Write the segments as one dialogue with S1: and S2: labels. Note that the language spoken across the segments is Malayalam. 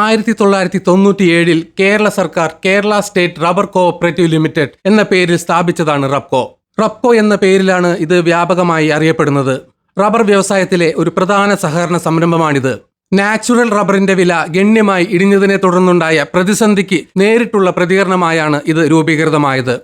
S1: ആയിരത്തി തൊള്ളായിരത്തി തൊണ്ണൂറ്റിയേഴിൽ കേരള സർക്കാർ Kerala state rubber cooperative limited എന്ന പേരിൽ സ്ഥാപിച്ചതാണ് റബ്കോ. റബ്കോ എന്ന പേരിലാണ് ഇത് വ്യാപകമായി അറിയപ്പെടുന്നത്. റബ്ബർ വ്യവസായത്തിലെ ഒരു പ്രധാന സഹകരണ സംരംഭമാണിത്. നാച്ചുറൽ റബ്ബറിന്റെ വില ഗണ്യമായി ഇടിഞ്ഞതിനെ തുടർന്നുണ്ടായ പ്രതിസന്ധിക്ക് നേരിട്ടുള്ള പ്രതികരണമായാണ് ഇത് രൂപീകൃതമായത്.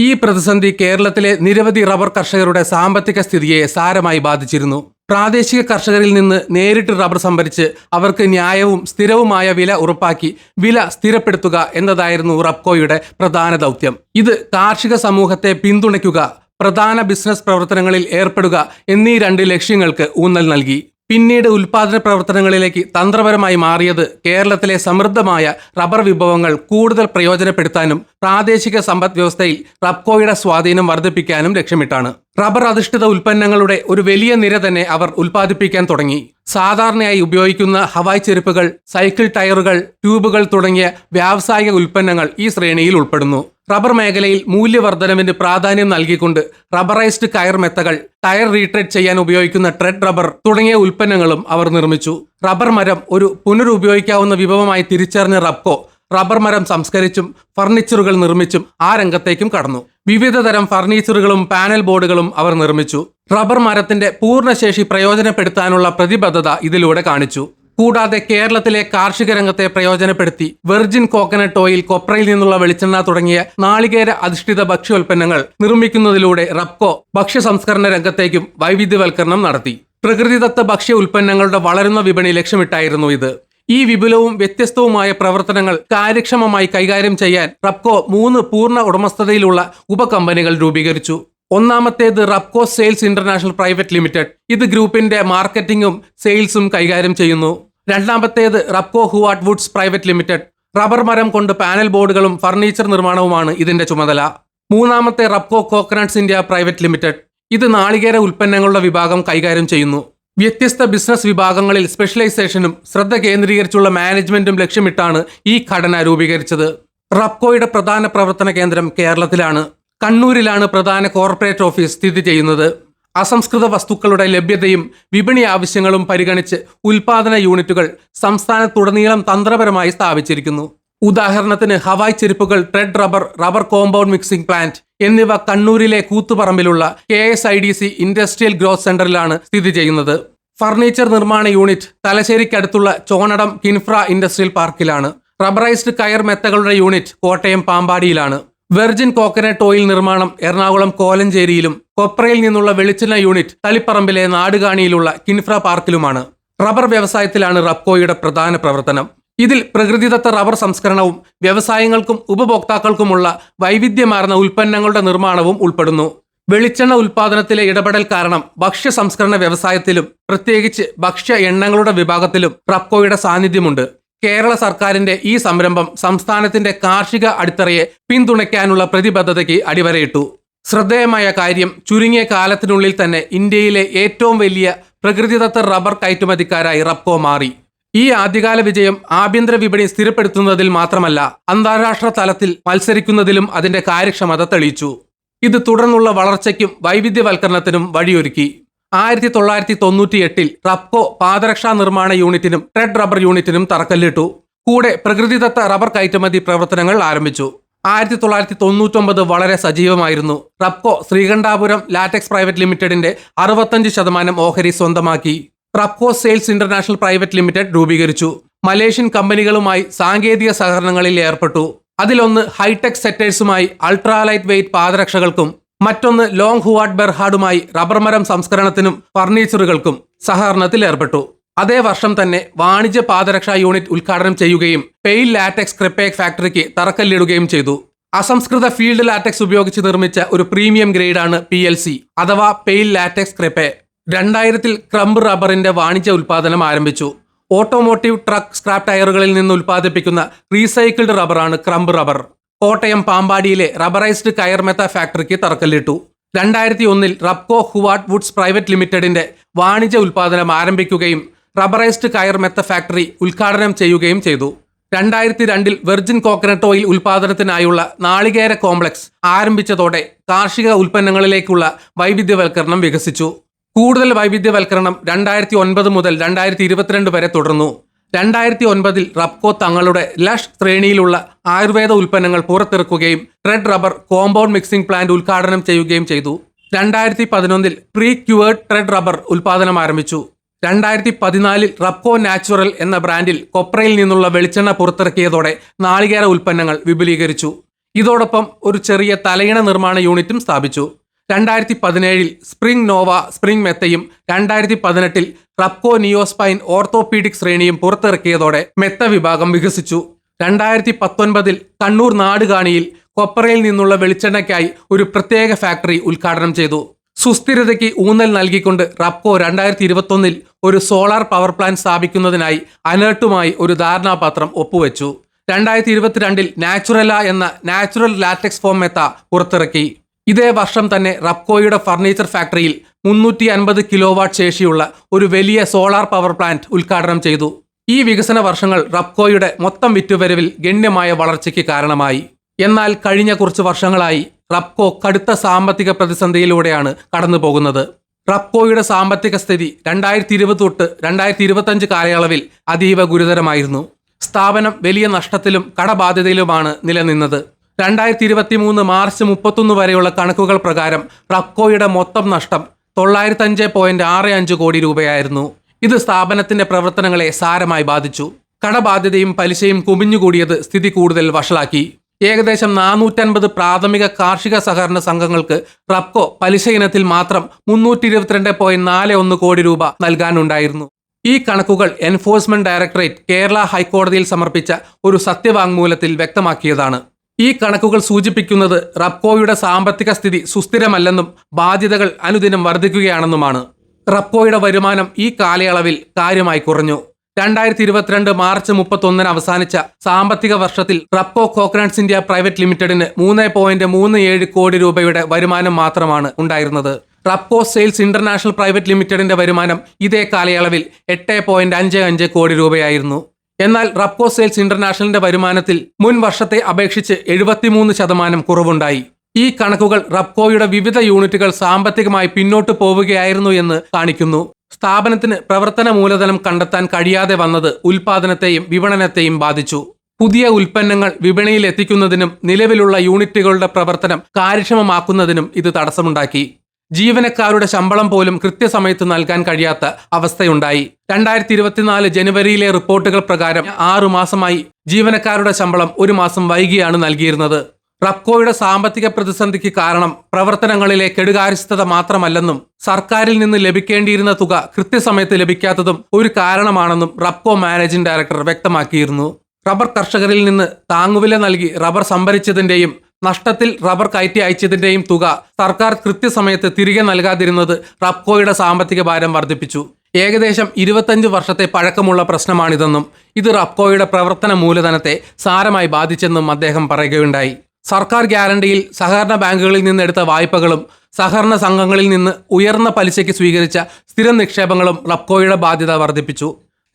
S1: ഈ പ്രതിസന്ധി കേരളത്തിലെ നിരവധി റബ്ബർ കർഷകരുടെ സാമ്പത്തിക സ്ഥിതിയെ സാരമായി ബാധിച്ചിരുന്നു. പ്രാദേശിക കർഷകരിൽ നിന്ന് നേരിട്ട് റബ്ബർ സംഭരിച്ച് അവർക്ക് ന്യായവും സ്ഥിരവുമായ വില ഉറപ്പാക്കി വില സ്ഥിരപ്പെടുത്തുക എന്നതായിരുന്നു റബ്കോയുടെ പ്രധാന ദൗത്യം. ഇത് കാർഷിക സമൂഹത്തെ പിന്തുണയ്ക്കുക പ്രധാന ബിസിനസ് പ്രവർത്തനങ്ങളിൽ ഏർപ്പെടുക എന്നീ രണ്ട് ലക്ഷ്യങ്ങൾക്ക് ഊന്നൽ നൽകി. പിന്നീട് ഉൽപാദന പ്രവർത്തനങ്ങളിലേക്ക് തന്ത്രപരമായി മാറിയത് കേരളത്തിലെ സമൃദ്ധമായ റബ്ബർ വിഭവങ്ങൾ കൂടുതൽ പ്രയോജനപ്പെടുത്താനും പ്രാദേശിക സമ്പദ് വ്യവസ്ഥയിൽ റബ്കോയുടെ സ്വാധീനം വർദ്ധിപ്പിക്കാനും ലക്ഷ്യമിട്ടാണ്. റബ്ബർ അധിഷ്ഠിത ഉൽപ്പന്നങ്ങളുടെ ഒരു വലിയ നിര തന്നെ അവർ ഉൽപ്പാദിപ്പിക്കാൻ തുടങ്ങി. സാധാരണയായി ഉപയോഗിക്കുന്ന ഹവായ് ചെരുപ്പുകൾ സൈക്കിൾ ടയറുകൾ ട്യൂബുകൾ തുടങ്ങിയ വ്യാവസായിക ഉൽപ്പന്നങ്ങൾ ഈ ശ്രേണിയിൽ ഉൾപ്പെടുന്നു. റബ്ബർ മേഖലയിൽ മൂല്യവർദ്ധനവിന് പ്രാധാന്യം നൽകിക്കൊണ്ട് റബ്ബറൈസ്ഡ് കയർ മെത്തകൾ ടയർ റീട്രേറ്റ് ചെയ്യാൻ ഉപയോഗിക്കുന്ന ട്രെഡ് റബ്ബർ തുടങ്ങിയ ഉൽപ്പന്നങ്ങളും അവർ നിർമ്മിച്ചു. റബ്ബർ മരം ഒരു പുനരുപയോഗിക്കാവുന്ന വിഭവമായി തിരിച്ചറിഞ്ഞ റബ്കോ റബ്ബർ മരം സംസ്കരിച്ചും ഫർണിച്ചറുകൾ നിർമ്മിച്ചും ആ രംഗത്തേക്കും കടന്നു. വിവിധ തരം ഫർണിച്ചറുകളും പാനൽ ബോർഡുകളും അവർ നിർമ്മിച്ചു. റബ്ബർ മരത്തിന്റെ പൂർണശേഷി പ്രയോജനപ്പെടുത്താനുള്ള പ്രതിബദ്ധത ഇതിലൂടെ കാണിച്ചു. കൂടാതെ കേരളത്തിലെ കാർഷിക രംഗത്തെ പ്രയോജനപ്പെടുത്തി വെർജിൻ കോക്കനട്ട് ഓയിൽ കൊപ്രയിൽ നിന്നുള്ള വെളിച്ചെണ്ണ തുടങ്ങിയ നാളികേര അധിഷ്ഠിത ഭക്ഷ്യോൽപ്പന്നങ്ങൾ നിർമ്മിക്കുന്നതിലൂടെ റബ്കോ ഭക്ഷ്യ സംസ്കരണ രംഗത്തേക്കും വൈവിധ്യവൽക്കരണം നടത്തി. പ്രകൃതിദത്ത ഭക്ഷ്യ ഉൽപ്പന്നങ്ങളുടെ വളരുന്ന വിപണി ലക്ഷ്യമിട്ടായിരുന്നു ഇത്. ഈ വിപുലവും വ്യത്യസ്തവുമായ പ്രവർത്തനങ്ങൾ കാര്യക്ഷമമായി കൈകാര്യം ചെയ്യാൻ റബ്കോ മൂന്ന് പൂർണ ഉടമസ്ഥതയിലുള്ള ഉപകമ്പനികൾ രൂപീകരിച്ചു. ഒന്നാമത്തേത് Rubco sales international private limited. ഇത് ഗ്രൂപ്പിന്റെ മാർക്കറ്റിംഗും സെയിൽസും കൈകാര്യം ചെയ്യുന്നു. രണ്ടാമത്തേത് Rubco ഹുവാട്ട് woods private limited. Rubber മരം കൊണ്ട് പാനൽ ബോർഡുകളും ഫർണിച്ചർ നിർമ്മാണവുമാണ് ഇതിന്റെ ചുമതല. മൂന്നാമത്തെ Rubco coconuts India private limited. ഇത് നാളികേര ഉൽപ്പന്നങ്ങളുടെ വിഭാഗം കൈകാര്യം ചെയ്യുന്നു. വ്യത്യസ്ത ബിസിനസ് വിഭാഗങ്ങളിൽ സ്പെഷ്യലൈസേഷനും ശ്രദ്ധ കേന്ദ്രീകരിച്ചുള്ള മാനേജ്മെന്റും ലക്ഷ്യമിട്ടാണ് ഈ ഘടന രൂപീകരിച്ചത്. റബ്കോയുടെ പ്രധാന പ്രവർത്തന കേന്ദ്രം കേരളത്തിലാണ്. കണ്ണൂരിലാണ് പ്രധാന കോർപ്പറേറ്റ് ഓഫീസ് സ്ഥിതി ചെയ്യുന്നത്. അസംസ്കൃത വസ്തുക്കളുടെ ലഭ്യതയും വിപണി ആവശ്യങ്ങളും പരിഗണിച്ച് ഉൽപാദന യൂണിറ്റുകൾ സംസ്ഥാനത്തുടനീളം തന്ത്രപരമായി സ്ഥാപിച്ചിരിക്കുന്നു. ഉദാഹരണത്തിന് ഹവായ് ചെരുപ്പുകൾ tread rubber rubber compound mixing plant എന്നിവ കണ്ണൂരിലെ കൂത്തുപറമ്പിലുള്ള K S I D C industrial growth സെന്ററിലാണ് സ്ഥിതി ചെയ്യുന്നത്. ഫർണിച്ചർ നിർമ്മാണ യൂണിറ്റ് തലശ്ശേരിക്കടുത്തുള്ള ചോണടം കിൻഫ്ര ഇൻഡസ്ട്രിയൽ പാർക്കിലാണ്. റബ്ബറൈസ്ഡ് കയർ മെത്തകളുടെ യൂണിറ്റ് കോട്ടയം പാമ്പാടിയിലാണ്. വെർജിൻ കോക്കനട്ട് ഓയിൽ നിർമ്മാണം എറണാകുളം കോലഞ്ചേരിയിലും കൊപ്രയിൽ നിന്നുള്ള വെളിച്ചെണ്ണ യൂണിറ്റ് തളിപ്പറമ്പിലെ നാടുകാണിയിലുള്ള കിൻഫ്ര പാർക്കിലുമാണ്. റബ്ബർ വ്യവസായത്തിലാണ് റബ്കോയുടെ പ്രധാന പ്രവർത്തനം. ഇതിൽ പ്രകൃതിദത്ത റബ്ബർ സംസ്കരണവും വ്യവസായങ്ങൾക്കും ഉപഭോക്താക്കൾക്കുമുള്ള വൈവിധ്യമാർന്ന ഉൽപ്പന്നങ്ങളുടെ നിർമ്മാണവും ഉൾപ്പെടുന്നു. വെളിച്ചെണ്ണ ഉൽപാദനത്തിലെ ഇടപെടൽ കാരണം ഭക്ഷ്യ സംസ്കരണ വ്യവസായത്തിലും പ്രത്യേകിച്ച് ഭക്ഷ്യ എണ്ണങ്ങളുടെ വിഭാഗത്തിലും റബ്കോയുടെ സാന്നിധ്യമുണ്ട്. കേരള സർക്കാരിന്റെ ഈ സംരംഭം സംസ്ഥാനത്തിന്റെ കാർഷിക അടിത്തറയെ പിന്തുണയ്ക്കാനുള്ള പ്രതിബദ്ധതയ്ക്ക് അടിവരയിട്ടു. ശ്രദ്ധേയമായ കാര്യം ചുരുങ്ങിയ കാലത്തിനുള്ളിൽ തന്നെ ഇന്ത്യയിലെ ഏറ്റവും വലിയ പ്രകൃതിദത്ത റബ്ബർ കയറ്റുമതിക്കാരായി റബ്കോ മാറി. ഈ ആദ്യകാല വിജയം ആഭ്യന്തര വിപണി സ്ഥിരപ്പെടുത്തുന്നതിൽ മാത്രമല്ല അന്താരാഷ്ട്ര തലത്തിൽ മത്സരിക്കുന്നതിലും അതിന്റെ കാര്യക്ഷമത തെളിയിച്ചു. ഇത് തുടർന്നുള്ള വളർച്ചയ്ക്കും വൈവിധ്യവൽക്കരണത്തിനും വഴിയൊരുക്കി. ആയിരത്തി തൊള്ളായിരത്തി തൊണ്ണൂറ്റി എട്ടിൽ റബ്കോ പാദരക്ഷാ നിർമ്മാണ യൂണിറ്റിനും റെഡ് റബ്ബർ യൂണിറ്റിനും തറക്കല്ലിട്ടു. കൂടെ പ്രകൃതിദത്ത റബ്ബർ കയറ്റുമതി പ്രവർത്തനങ്ങൾ ആരംഭിച്ചു. ആയിരത്തി തൊള്ളായിരത്തി തൊണ്ണൂറ്റൊമ്പത് വളരെ സജീവമായിരുന്നു. റബ്കോ ശ്രീകണ്ഠാപുരം ലാറ്റക്സ് പ്രൈവറ്റ് ലിമിറ്റഡിന്റെ അറുപത്തഞ്ച് ശതമാനം ഓഹരി സ്വന്തമാക്കി. Rubco sales international private limited രൂപീകരിച്ചു. മലേഷ്യൻ കമ്പനികളുമായി സാങ്കേതിക സഹകരണങ്ങളിൽ ഏർപ്പെട്ടു. അതിലൊന്ന് ഹൈടെക് സെറ്റേഴ്സുമായി അൾട്രാലൈറ്റ് വെയ്റ്റ് പാദരക്ഷകൾക്കും മറ്റൊന്ന് ലോങ് ഹുവാഡ് ബെർഹാഡുമായി റബ്ബർ മരം സംസ്കരണത്തിനും ഫർണിച്ചറുകൾക്കും സഹകരണത്തിൽ ഏർപ്പെട്ടു. അതേ വർഷം തന്നെ വാണിജ്യ പാദരക്ഷാ യൂണിറ്റ് ഉദ്ഘാടനം ചെയ്യുകയും പെയിൽ ലാറ്റക്സ് ക്രിപ്പേക് ഫാക്ടറിക്ക് തറക്കല്ലിടുകയും ചെയ്തു. അസംസ്കൃത ഫീൽഡ് ലാറ്റക്സ് ഉപയോഗിച്ച് നിർമ്മിച്ച ഒരു പ്രീമിയം ഗ്രേഡാണ് പി എൽ സി അഥവാ പെയിൽ ലാറ്റക്സ് ക്രിപ്പേ. രണ്ടായിരത്തിൽ ക്രംബ് റബ്ബറിന്റെ വാണിജ്യ ഉൽപാദനം ആരംഭിച്ചു. ഓട്ടോമോട്ടീവ് ട്രക്ക് സ്ക്രാപ്പ് ടയറുകളിൽ നിന്ന് ഉൽപ്പാദിപ്പിക്കുന്ന റീസൈക്കിൾഡ് റബ്ബറാണ് ക്രംബ് റബ്ബർ. കോട്ടയം പാമ്പാടിയിലെ റബ്ബറൈസ്ഡ് കയർ മെത്ത ഫാക്ടറിക്ക് തറക്കല്ലിട്ടു. രണ്ടായിരത്തി ഒന്നിൽ റബ്കോ ഹുവാട്ട് വുഡ്സ് പ്രൈവറ്റ് ലിമിറ്റഡിന്റെ വാണിജ്യ ഉൽപാദനം ആരംഭിക്കുകയും റബ്ബറൈസ്ഡ് കയർ മെത്ത ഫാക്ടറി ഉദ്ഘാടനം ചെയ്യുകയും ചെയ്തു. രണ്ടായിരത്തി രണ്ടിൽ വെർജിൻ കോക്കനട്ട് ഓയിൽ ഉൽപാദനത്തിനായുള്ള നാളികേര കോംപ്ലക്സ് ആരംഭിച്ചതോടെ കാർഷിക ഉൽപ്പന്നങ്ങളിലേക്കുള്ള വൈവിധ്യവൽക്കരണം വികസിച്ചു. കൂടുതൽ വൈവിധ്യവൽക്കരണം രണ്ടായിരത്തി ഒൻപത് മുതൽ രണ്ടായിരത്തി ഇരുപത്തിരണ്ട് വരെ തുടർന്നു. രണ്ടായിരത്തി ഒൻപതിൽ റബ്കോ തങ്ങളുടെ ലഷ് ശ്രേണിയിലുള്ള ആയുർവേദ ഉൽപ്പന്നങ്ങൾ പുറത്തിറക്കുകയും red rubber compound mixing plant ഉദ്ഘാടനം ചെയ്യുകയും ചെയ്തു. രണ്ടായിരത്തി പതിനൊന്നിൽ പ്രീ ക്യുവേർഡ് റെഡ് റബ്ബർ ഉൽപാദനം ആരംഭിച്ചു. രണ്ടായിരത്തി പതിനാലിൽ റബ്കോ നാച്ചുറൽ എന്ന ബ്രാൻഡിൽ കൊപ്രയിൽ നിന്നുള്ള വെളിച്ചെണ്ണ പുറത്തിറക്കിയതോടെ നാളികേര ഉൽപ്പന്നങ്ങൾ വിപുലീകരിച്ചു. ഇതോടൊപ്പം ഒരു ചെറിയ തലയിണ നിർമ്മാണ യൂണിറ്റും സ്ഥാപിച്ചു. രണ്ടായിരത്തി പതിനേഴിൽ സ്പ്രിംഗ് നോവ സ്പ്രിംഗ് മെത്തയും രണ്ടായിരത്തി പതിനെട്ടിൽ ക്ലബ്കോ നിയോസ്പൈൻ ഓർത്തോപീഡിക് ശ്രേണിയും പുറത്തിറക്കിയതോടെ മെത്ത വിഭാഗം വികസിച്ചു. രണ്ടായിരത്തി പത്തൊൻപതിൽ കണ്ണൂർ നാടുകാണിയിൽ കൊപ്പറയിൽ നിന്നുള്ള വെളിച്ചെണ്ണയ്ക്കായി ഒരു പ്രത്യേക ഫാക്ടറി ഉദ്ഘാടനം ചെയ്തു. സുസ്ഥിരതയ്ക്ക് ഊന്നൽ നൽകിക്കൊണ്ട് റബ്കോ രണ്ടായിരത്തി ഇരുപത്തൊന്നിൽ ഒരു സോളാർ പവർ പ്ലാന്റ് സ്ഥാപിക്കുന്നതിനായി അനേർട്ടുമായി ഒരു ധാരണാപത്രം ഒപ്പുവെച്ചു. രണ്ടായിരത്തി ഇരുപത്തിരണ്ടിൽ നാച്ചുറല എന്ന നാച്ചുറൽ ലാറ്റക്സ് ഫോം മെത്ത പുറത്തിറക്കി. ഇതേ വർഷം തന്നെ റബ്കോയുടെ ഫർണിച്ചർ ഫാക്ടറിയിൽ മുന്നൂറ്റി അൻപത് കിലോ വാട്ട് ശേഷിയുള്ള ഒരു വലിയ സോളാർ പവർ പ്ലാന്റ് ഉദ്ഘാടനം ചെയ്തു. ഈ വികസന വർഷങ്ങൾ റബ്കോയുടെ മൊത്തം വിറ്റുവരവിൽ ഗണ്യമായ വളർച്ചയ്ക്ക് കാരണമായി. എന്നാൽ കഴിഞ്ഞ കുറച്ച് വർഷങ്ങളായി റബ്കോ കടുത്ത സാമ്പത്തിക പ്രതിസന്ധിയിലൂടെയാണ് കടന്നു പോകുന്നത് റബ്കോയുടെ സാമ്പത്തിക സ്ഥിതി രണ്ടായിരത്തി ഇരുപത് തൊട്ട് രണ്ടായിരത്തി ഇരുപത്തഞ്ച് കാലയളവിൽ അതീവ ഗുരുതരമായിരുന്നു. സ്ഥാപനം വലിയ നഷ്ടത്തിലും കടബാധ്യതയിലുമാണ് നിലനിന്നത്. രണ്ടായിരത്തി ഇരുപത്തി മൂന്ന് മാർച്ച് മുപ്പത്തൊന്ന് വരെയുള്ള കണക്കുകൾ പ്രകാരം പ്രക്കോയുടെ മൊത്തം നഷ്ടം തൊള്ളായിരത്തഞ്ച് പോയിന്റ് ആറ് അഞ്ച് കോടി രൂപയായിരുന്നു. ഇത് സ്ഥാപനത്തിന്റെ പ്രവർത്തനങ്ങളെ സാരമായി ബാധിച്ചു. കടബാധ്യതയും പലിശയും കുമിഞ്ഞുകൂടിയത് സ്ഥിതി കൂടുതൽ വഷളാക്കി. ഏകദേശം നാനൂറ്റൻപത് പ്രാഥമിക കാർഷിക സഹകരണ സംഘങ്ങൾക്ക് റബ്കോ പലിശ ഇനത്തിൽ മാത്രം മുന്നൂറ്റി ഇരുപത്തിരണ്ട് പോയിന്റ് നാല് ഒന്ന് കോടി രൂപ നൽകാനുണ്ടായിരുന്നു. ഈ കണക്കുകൾ എൻഫോഴ്സ്മെന്റ് ഡയറക്ടറേറ്റ് കേരള ഹൈക്കോടതിയിൽ സമർപ്പിച്ച ഒരു സത്യവാങ്മൂലത്തിൽ വ്യക്തമാക്കിയതാണ്. ഈ കണക്കുകൾ സൂചിപ്പിക്കുന്നത് റബ്കോയുടെ സാമ്പത്തിക സ്ഥിതി സുസ്ഥിരമല്ലെന്നും ബാധ്യതകൾ അനുദിനം വർദ്ധിക്കുകയാണെന്നുമാണ്. റബ്കോയുടെ വരുമാനം ഈ കാലയളവിൽ കാര്യമായി കുറഞ്ഞു. രണ്ടായിരത്തി ഇരുപത്തിരണ്ട് മാർച്ച് മുപ്പത്തൊന്നിന് അവസാനിച്ച സാമ്പത്തിക വർഷത്തിൽ റബ്കോ കോക്രാൻസ് ഇന്ത്യ പ്രൈവറ്റ് ലിമിറ്റഡിന് മൂന്ന് പോയിന്റ് മൂന്ന് ഏഴ് കോടി രൂപയുടെ വരുമാനം മാത്രമാണ് ഉണ്ടായിരുന്നത്. റബ്കോ സെയിൽസ് ഇന്റർനാഷണൽ പ്രൈവറ്റ് ലിമിറ്റഡിന്റെ വരുമാനം ഇതേ കാലയളവിൽ എട്ട് പോയിന്റ് അഞ്ച് അഞ്ച് കോടി രൂപയായിരുന്നു. എന്നാൽ റബ്കോ സെയിൽസ് ഇന്റർനാഷണലിന്റെ വരുമാനത്തിൽ മുൻ വർഷത്തെ അപേക്ഷിച്ച് എഴുപത്തിമൂന്ന് ശതമാനം കുറവുണ്ടായി. ഈ കണക്കുകൾ റബ്കോയുടെ വിവിധ യൂണിറ്റുകൾ സാമ്പത്തികമായി പിന്നോട്ട് പോവുകയായിരുന്നു എന്ന് കാണിക്കുന്നു. സ്ഥാപനത്തിന് പ്രവർത്തന മൂലധനം കണ്ടെത്താൻ കഴിയാതെ വന്നത് ഉൽപാദനത്തെയും വിപണനത്തെയും ബാധിച്ചു. പുതിയ ഉൽപ്പന്നങ്ങൾ വിപണിയിൽ എത്തിക്കുന്നതിനും നിലവിലുള്ള യൂണിറ്റുകളുടെ പ്രവർത്തനം കാര്യക്ഷമമാക്കുന്നതിനും ഇത് തടസ്സമുണ്ടാക്കി. ജീവനക്കാരുടെ ശമ്പളം പോലും കൃത്യസമയത്ത് നൽകാൻ കഴിയാത്ത അവസ്ഥയുണ്ടായി. രണ്ടായിരത്തി ഇരുപത്തിനാല് ജനുവരിയിലെ റിപ്പോർട്ടുകൾ പ്രകാരം ആറു മാസമായി ജീവനക്കാരുടെ ശമ്പളം ഒരു മാസം വൈകിയാണ് നൽകിയിരുന്നത്. റബ്കോയുടെ സാമ്പത്തിക പ്രതിസന്ധിക്ക് കാരണം പ്രവർത്തനങ്ങളിലെ കെടുകാര്യസ്ഥത മാത്രമല്ലെന്നും സർക്കാരിൽ നിന്ന് ലഭിക്കേണ്ടിയിരുന്ന തുക കൃത്യസമയത്ത് ലഭിക്കാത്തതും ഒരു കാരണമാണെന്നും റബ്കോ മാനേജിംഗ് ഡയറക്ടർ വ്യക്തമാക്കിയിരുന്നു. റബ്ബർ കർഷകരിൽ നിന്ന് താങ്ങുവില നൽകി റബ്ബർ സംഭരിച്ചതിന്റെയും നഷ്ടത്തിൽ റബ്ബർ കയറ്റി അയച്ചതിന്റെയും തുക സർക്കാർ കൃത്യസമയത്ത് തിരികെ നൽകാതിരുന്നത് റബ്കോയുടെ സാമ്പത്തിക ഭാരം വർദ്ധിപ്പിച്ചു. ഏകദേശം ഇരുപത്തഞ്ച് വർഷത്തെ പഴക്കമുള്ള പ്രശ്നമാണിതെന്നും ഇത് റബ്കോയുടെ പ്രവർത്തന മൂലധനത്തെ സാരമായി ബാധിച്ചെന്നും അദ്ദേഹം പറയുകയുണ്ടായി. സർക്കാർ ഗ്യാരണ്ടിയിൽ സഹകരണ ബാങ്കുകളിൽ നിന്നെടുത്ത വായ്പകളും സഹകരണ സംഘങ്ങളിൽ നിന്ന് ഉയർന്ന പലിശയ്ക്ക് സ്വീകരിച്ച സ്ഥിര നിക്ഷേപങ്ങളും റബ്കോയുടെ ബാധ്യത വർദ്ധിപ്പിച്ചു.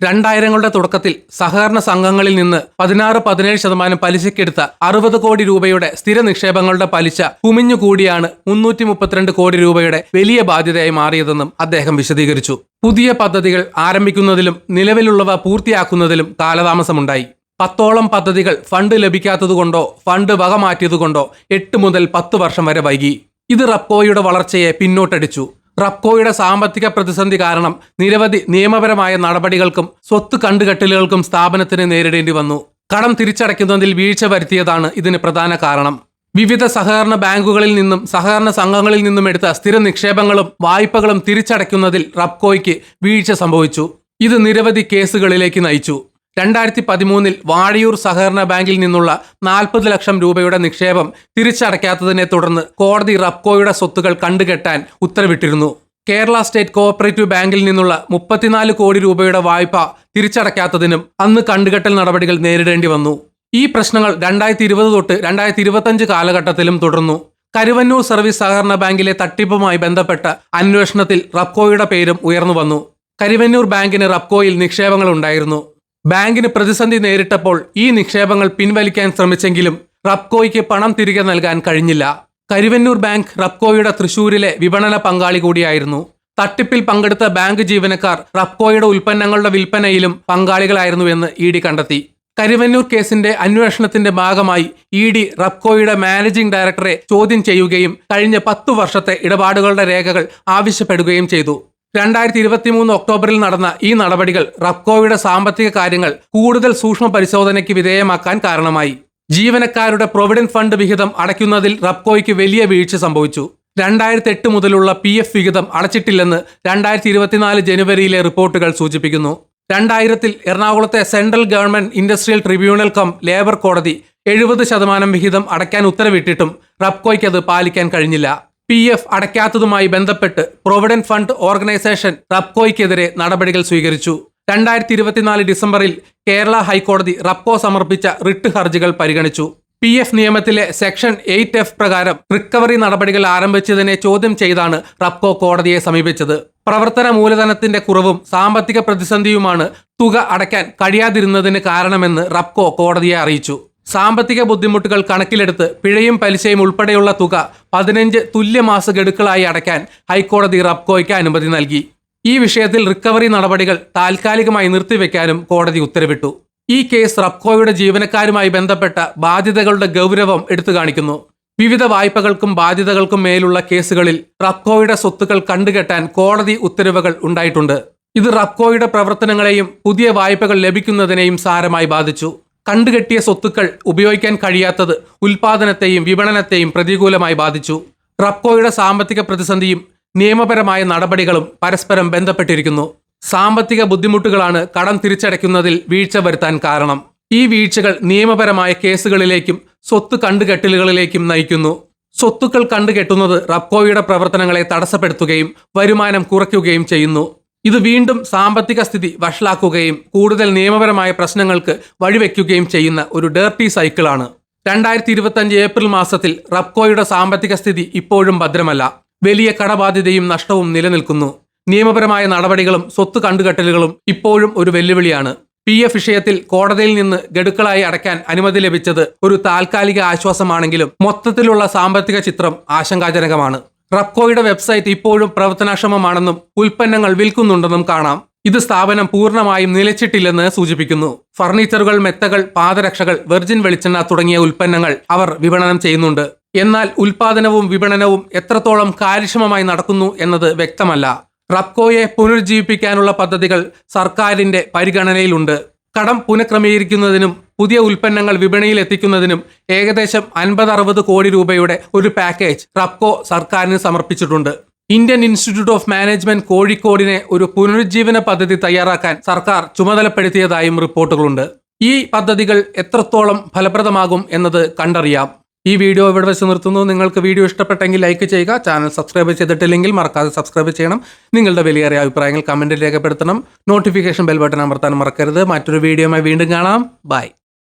S1: രണ്ടായിരങ്ങളുടെ തുടക്കത്തിൽ സഹകരണ സംഘങ്ങളിൽ നിന്ന് പതിനാറ് പതിനേഴ് ശതമാനം പലിശയ്ക്കെടുത്ത അറുപത് കോടി രൂപയുടെ സ്ഥിര നിക്ഷേപങ്ങളുടെ പലിശ കുമിഞ്ഞുകൂടിയാണ് മുന്നൂറ്റി മുപ്പത്തിരണ്ട് കോടി രൂപയുടെ വലിയ ബാധ്യതയായി മാറിയതെന്നും അദ്ദേഹം വിശദീകരിച്ചു. പുതിയ പദ്ധതികൾ ആരംഭിക്കുന്നതിലും നിലവിലുള്ളവ പൂർത്തിയാക്കുന്നതിലും കാലതാമസമുണ്ടായി. പത്തോളം പദ്ധതികൾ ഫണ്ട് ലഭിക്കാത്തതുകൊണ്ടോ ഫണ്ട് വകമാറ്റിയതുകൊണ്ടോ എട്ട് മുതൽ പത്ത് വർഷം വരെ വൈകി. ഇത് റപ്കോയുടെ വളർച്ചയെ പിന്നോട്ടടിച്ചു. റബ്കോയുടെ സാമ്പത്തിക പ്രതിസന്ധി കാരണം നിരവധി നിയമപരമായ നടപടികൾക്കും സ്വത്ത് കണ്ടുകെട്ടലുകൾക്കും സ്ഥാപനത്തിന് നേരിടേണ്ടി വന്നു. കടം തിരിച്ചടയ്ക്കുന്നതിൽ വീഴ്ച വരുത്തിയതാണ് ഇതിന് പ്രധാന കാരണം. വിവിധ സഹകരണ ബാങ്കുകളിൽ നിന്നും സഹകരണ സംഘങ്ങളിൽ നിന്നും എടുത്ത സ്ഥിര നിക്ഷേപങ്ങളും വായ്പകളും തിരിച്ചടയ്ക്കുന്നതിൽ റബ്കോയ്ക്ക് വീഴ്ച സംഭവിച്ചു. ഇത് നിരവധി കേസുകളിലേക്ക് നയിച്ചു. രണ്ടായിരത്തി പതിമൂന്നിൽ വാഴയൂർ സഹകരണ ബാങ്കിൽ നിന്നുള്ള നാൽപ്പത് ലക്ഷം രൂപയുടെ നിക്ഷേപം തിരിച്ചടയ്ക്കാത്തതിനെ തുടർന്ന് കോടതി റബ്കോയുടെ സ്വത്തുകൾ കണ്ടുകെട്ടാൻ ഉത്തരവിട്ടിരുന്നു. കേരള സ്റ്റേറ്റ് കോഓപ്പറേറ്റീവ് ബാങ്കിൽ നിന്നുള്ള മുപ്പത്തിനാല് കോടി രൂപയുടെ വായ്പ തിരിച്ചടയ്ക്കാത്തതിനും അന്ന് കണ്ടുകെട്ടൽ നടപടികൾ നേരിടേണ്ടി വന്നു. ഈ പ്രശ്നങ്ങൾ രണ്ടായിരത്തി ഇരുപത് തൊട്ട് രണ്ടായിരത്തി ഇരുപത്തഞ്ച് കാലഘട്ടത്തിലും തുടർന്നു. കരുവന്നൂർ സർവീസ് സഹകരണ ബാങ്കിലെ തട്ടിപ്പുമായി ബന്ധപ്പെട്ട അന്വേഷണത്തിൽ റബ്കോയുടെ പേരും ഉയർന്നു വന്നു. കരുവന്നൂർ ബാങ്കിന് റബ്കോയിൽ നിക്ഷേപങ്ങൾ ഉണ്ടായിരുന്നു. ബാങ്കിന് പ്രതിസന്ധി നേരിട്ടപ്പോൾ ഈ നിക്ഷേപങ്ങൾ പിൻവലിക്കാൻ ശ്രമിച്ചെങ്കിലും റബ്കോയ്ക്ക് പണം തിരികെ നൽകാൻ കഴിഞ്ഞില്ല. കരുവന്നൂർ ബാങ്ക് റബ്കോയുടെ തൃശൂരിലെ വിപണന പങ്കാളി കൂടിയായിരുന്നു. തട്ടിപ്പിൽ പങ്കെടുത്ത ബാങ്ക് ജീവനക്കാർ റബ്കോയുടെ ഉൽപ്പന്നങ്ങളുടെ വിൽപ്പനയിലും പങ്കാളികളായിരുന്നുവെന്ന് ഇ ഡി കണ്ടെത്തി. കരുവന്നൂർ കേസിന്റെ അന്വേഷണത്തിന്റെ ഭാഗമായി ഇ ഡി റബ്കോയുടെ മാനേജിംഗ് ഡയറക്ടറെ ചോദ്യം ചെയ്യുകയും കഴിഞ്ഞ പത്തു വർഷത്തെ ഇടപാടുകളുടെ രേഖകൾ ആവശ്യപ്പെടുകയും ചെയ്തു. രണ്ടായിരത്തി ഇരുപത്തി മൂന്ന് ഒക്ടോബറിൽ നടന്ന ഈ നടപടികൾ റബ്കോയുടെ സാമ്പത്തിക കാര്യങ്ങൾ കൂടുതൽ സൂക്ഷ്മ പരിശോധനയ്ക്ക് വിധേയമാക്കാൻ കാരണമായി. ജീവനക്കാരുടെ പ്രൊവിഡന്റ് ഫണ്ട് വിഹിതം അടയ്ക്കുന്നതിൽ റബ്കോയ്ക്ക് വലിയ വീഴ്ച സംഭവിച്ചു. രണ്ടായിരത്തി എട്ട് മുതലുള്ള പി എഫ് വിഹിതം അടച്ചിട്ടില്ലെന്ന് രണ്ടായിരത്തി ഇരുപത്തിനാല് ജനുവരിയിലെ റിപ്പോർട്ടുകൾ സൂചിപ്പിക്കുന്നു. രണ്ടായിരത്തിൽ എറണാകുളത്തെ central government industrial tribunal cum labour കോടതി എഴുപത് ശതമാനം വിഹിതം അടയ്ക്കാൻ ഉത്തരവിട്ടിട്ടും റബ്കോയ്ക്ക് അത് പാലിക്കാൻ കഴിഞ്ഞില്ല. പി എഫ് അടയ്ക്കാത്തതുമായി ബന്ധപ്പെട്ട് പ്രൊവിഡന്റ് ഫണ്ട് ഓർഗനൈസേഷൻ റബ്കോയ്ക്കെതിരെ നടപടികൾ സ്വീകരിച്ചു. രണ്ടായിരത്തി ഇരുപത്തിനാല് ഡിസംബറിൽ കേരള ഹൈക്കോടതി റബ്കോ സമർപ്പിച്ച റിട്ട് ഹർജികൾ പരിഗണിച്ചു. പി എഫ് നിയമത്തിലെ സെക്ഷൻ എയ്റ്റ് എഫ് പ്രകാരം റിക്കവറി നടപടികൾ ആരംഭിച്ചതിനെ ചോദ്യം ചെയ്താണ് റബ്കോ കോടതിയെ സമീപിച്ചത്. പ്രവർത്തന മൂലധനത്തിന്റെ കുറവും സാമ്പത്തിക പ്രതിസന്ധിയുമാണ് തുക അടയ്ക്കാൻ കഴിയാതിരുന്നതിന് കാരണമെന്ന് റബ്കോ കോടതിയെ അറിയിച്ചു. സാമ്പത്തിക ബുദ്ധിമുട്ടുകൾ കണക്കിലെടുത്ത് പിഴയും പലിശയും ഉൾപ്പെടെയുള്ള തുക പതിനഞ്ച് തുല്യമാസ ഗഡുക്കളായി അടയ്ക്കാൻ ഹൈക്കോടതി റബ്കോയ്ക്ക് അനുമതി നൽകി. ഈ വിഷയത്തിൽ റിക്കവറി നടപടികൾ താൽക്കാലികമായി നിർത്തിവെക്കാനും കോടതി ഉത്തരവിട്ടു. ഈ കേസ് റബ്കോയുടെ ജീവനക്കാരുമായി ബന്ധപ്പെട്ട ബാധ്യതകളുടെ ഗൗരവം എടുത്തു കാണിക്കുന്നു. വിവിധ വായ്പകൾക്കും ബാധ്യതകൾക്കും മേലുള്ള കേസുകളിൽ റബ്കോയുടെ സ്വത്തുക്കൾ കണ്ടുകെട്ടാൻ കോടതി ഉത്തരവുകൾ ഉണ്ടായിട്ടുണ്ട്. ഇത് റബ്കോയുടെ പ്രവർത്തനങ്ങളെയും പുതിയ വായ്പകൾ ലഭിക്കുന്നതിനെയും സാരമായി ബാധിച്ചു. കണ്ടുകെട്ടിയ സ്വത്തുക്കൾ ഉപയോഗിക്കാൻ കഴിയാത്തത് ഉൽപാദനത്തെയും വിപണനത്തെയും പ്രതികൂലമായി ബാധിച്ചു. റബ്കോയുടെ സാമ്പത്തിക പ്രതിസന്ധിയും നിയമപരമായ നടപടികളും പരസ്പരം ബന്ധപ്പെട്ടിരിക്കുന്നു. സാമ്പത്തിക ബുദ്ധിമുട്ടുകളാണ് കടം തിരിച്ചടയ്ക്കുന്നതിൽ വീഴ്ച വരുത്താൻ കാരണം. ഈ വീഴ്ചകൾ നിയമപരമായ കേസുകളിലേക്കും സ്വത്ത് കണ്ടുകെട്ടലുകളിലേക്കും നയിക്കുന്നു. സ്വത്തുക്കൾ കണ്ടുകെട്ടുന്നത് റബ്കോയുടെ പ്രവർത്തനങ്ങളെ തടസ്സപ്പെടുത്തുകയും വരുമാനം കുറയ്ക്കുകയും ചെയ്യുന്നു. ഇത് വീണ്ടും സാമ്പത്തിക സ്ഥിതി വഷളാക്കുകയും കൂടുതൽ നിയമപരമായ പ്രശ്നങ്ങൾക്ക് വഴിവെക്കുകയും ചെയ്യുന്ന ഒരു ഡേർട്ടി സൈക്കിളാണ്. രണ്ടായിരത്തി ഇരുപത്തഞ്ച് ഏപ്രിൽ മാസത്തിൽ റബ്കോയുടെ സാമ്പത്തിക സ്ഥിതി ഇപ്പോഴും ഭദ്രമല്ല. വലിയ കടബാധ്യതയും നഷ്ടവും നിലനിൽക്കുന്നു. നിയമപരമായ നടപടികളും സ്വത്ത് കണ്ടുകെട്ടലുകളും ഇപ്പോഴും ഒരു വെല്ലുവിളിയാണ്. പി എഫ് വിഷയത്തിൽ കോടതിയിൽ നിന്ന് ഗഡുക്കളായി അടയ്ക്കാൻ അനുമതി ലഭിച്ചത് ഒരു താൽക്കാലിക ആശ്വാസമാണെങ്കിലും മൊത്തത്തിലുള്ള സാമ്പത്തിക ചിത്രം ആശങ്കാജനകമാണ്. റബ്കോയുടെ വെബ്സൈറ്റ് ഇപ്പോഴും പ്രവർത്തനക്ഷമമാണെന്നും ഉൽപ്പന്നങ്ങൾ വിൽക്കുന്നുണ്ടെന്നും കാണാം. ഇത് സ്ഥാപനം പൂർണമായും നിലച്ചിട്ടില്ലെന്ന് സൂചിപ്പിക്കുന്നു. ഫർണിച്ചറുകൾ മെത്തകൾ പാദരക്ഷകൾ വെർജിൻ വെളിച്ചെണ്ണ തുടങ്ങിയ ഉൽപ്പന്നങ്ങൾ അവർ വിപണനം ചെയ്യുന്നുണ്ട്. എന്നാൽ ഉൽപാദനവും വിപണനവും എത്രത്തോളം കാര്യക്ഷമമായി നടക്കുന്നു എന്നത് വ്യക്തമല്ല. റബ്കോയെ പുനരുജ്ജീവിപ്പിക്കാനുള്ള പദ്ധതികൾ സർക്കാരിന്റെ പരിഗണനയിലുണ്ട്. കടം പുനഃക്രമീകരിക്കുന്നതിനും പുതിയ ഉൽപ്പന്നങ്ങൾ വിപണിയിൽ എത്തിക്കുന്നതിനും ഏകദേശം അൻപത് അറുപത് കോടി രൂപയുടെ ഒരു പാക്കേജ് റബ്കോ സർക്കാരിന് സമർപ്പിച്ചിട്ടുണ്ട്. ഇന്ത്യൻ ഇൻസ്റ്റിറ്റ്യൂട്ട് ഓഫ് മാനേജ്മെന്റ് കോഴിക്കോടിനെ ഒരു പുനരുജ്ജീവന പദ്ധതി തയ്യാറാക്കാൻ സർക്കാർ ചുമതലപ്പെടുത്തിയതായും റിപ്പോർട്ടുകളുണ്ട്. ഈ പദ്ധതികൾ എത്രത്തോളം ഫലപ്രദമാകും എന്നത് കണ്ടറിയാം. ഈ വീഡിയോ ഇവിടെ വെച്ച് നിർത്തുന്നു. നിങ്ങൾക്ക് വീഡിയോ ഇഷ്ടപ്പെട്ടെങ്കിൽ ലൈക്ക് ചെയ്യുക ചാനൽ സബ്സ്ക്രൈബ് ചെയ്തിട്ടില്ലെങ്കിൽ മറക്കാതെ സബ്സ്ക്രൈബ് ചെയ്യണം. നിങ്ങളുടെ വിലയേറിയ അഭിപ്രായങ്ങൾ കമന്റിൽ രേഖപ്പെടുത്തണം. നോട്ടിഫിക്കേഷൻ ബെൽ ബട്ടൺ അമർത്താൻ മറക്കരുത്. മറ്റൊരു വീഡിയോയുമായി വീണ്ടും കാണാം. ബൈ.